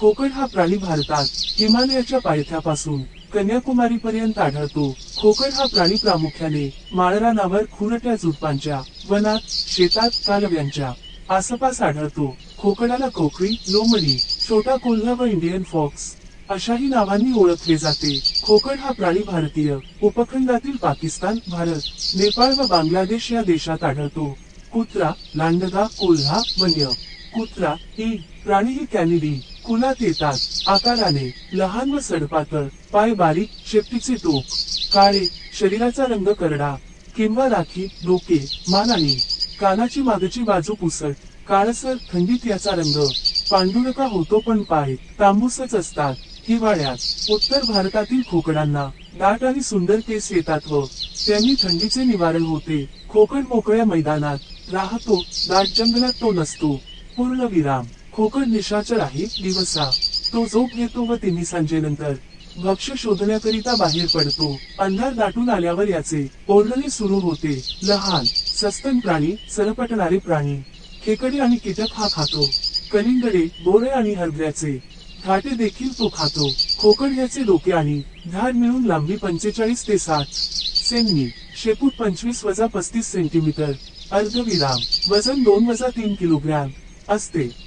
खोकड हा प्राणी भारतात हिमालयाच्या पायथ्यापासून कन्याकुमारी पर्यंत आढळतो. खोकड हा प्राणी प्रामुख्याने माळरानावर खुरट्या झुडपांच्या वनात शेतात कालव्यांच्या आसपास आढळतो. खोकडाला कोकरी लोमडी छोटा कोल्हा व इंडियन फॉक्स अशाही नावांनी ओळखले जाते. खोकड हा प्राणी भारतीय उपखंडातील पाकिस्तान भारत नेपाळ व बांगलादेश या देशात आढळतो. कुत्रा लांडगा कोल्हा वन्य कुत्रा ही प्राणी ही कॅनिडी कुलात येतात? आकाराने लहान व सडपातळ पाय बारीक शेपटीचे टोक काळे शरीराचा रंग करडा किंवा राखी डोके मान आणि कानाची मागची बाजू पुसट काळसर थंडीत याचा रंग पांडुरका होतो पण पाय तांबूसच असतात हिवाळ्यात उत्तर भारतातील खोकडांना दाट आणि सुंदर केस येतात व त्यांनी थंडीचे निवारण होते खोकड मोकळ्या मैदानात राहतो दाट जंगलात तो नसतो. पूर्ण विराम. खोकड निशाचर आहे दिवसा तो झोप घेतो व तिन्ही सांजेनंतर. भक्ष शोधण्याकरिता बाहेर पडतो. अंधार दाटून आल्यावर याचे ओरडणे सुरू होते. लहान सस्तन प्राणी सरपटणारे प्राणी. खेकडे आणि कीटक हा खातो. कलिंगडे बोरे आणि हरभऱ्याचे. घाटे देखील तो खातो. खोकड याचे डोके आणि धार मिळून लांबी पंचेचाळीस ते साठ सेंमी. शेपूट पंचवीस वजा पस्तीस सेंटीमीटर. अर्धविराम. वजन दोन वजा तीन किलोग्रॅम. As.